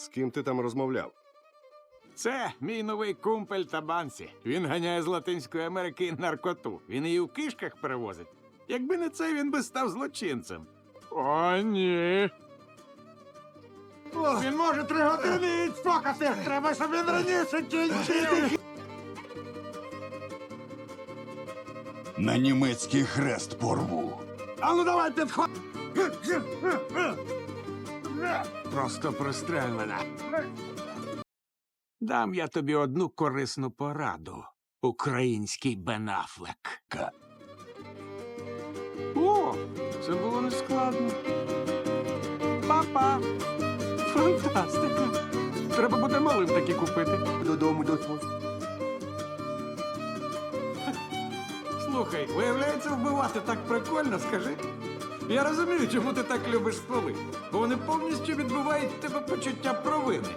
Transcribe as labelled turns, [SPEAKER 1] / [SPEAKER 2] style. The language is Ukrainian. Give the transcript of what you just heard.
[SPEAKER 1] З ким ти там розмовляв?
[SPEAKER 2] Це мій новий кумпель Табансі. Він ганяє з Латинської Америки наркоту. Він її в кишках перевозить. Якби не це, він би став злочинцем. О, ні.
[SPEAKER 3] Він може три години і фокати. Треба, щоб він раніше кінчив.
[SPEAKER 4] На німецький хрест порву.
[SPEAKER 3] А ну давай підходь.
[SPEAKER 2] Просто пристрель мене. Дам я тобі одну корисну пораду. Український Бен Афлек.
[SPEAKER 4] Ка.
[SPEAKER 2] О, це було нескладно. Папа! Фантастика! Треба буде малим такі купити.
[SPEAKER 3] Додому досьмо.
[SPEAKER 2] Слухай, виявляється, вбивати так прикольно, скажи. Я розумію, чому ти так любиш столи, бо вони повністю відбувають в тебе почуття провини.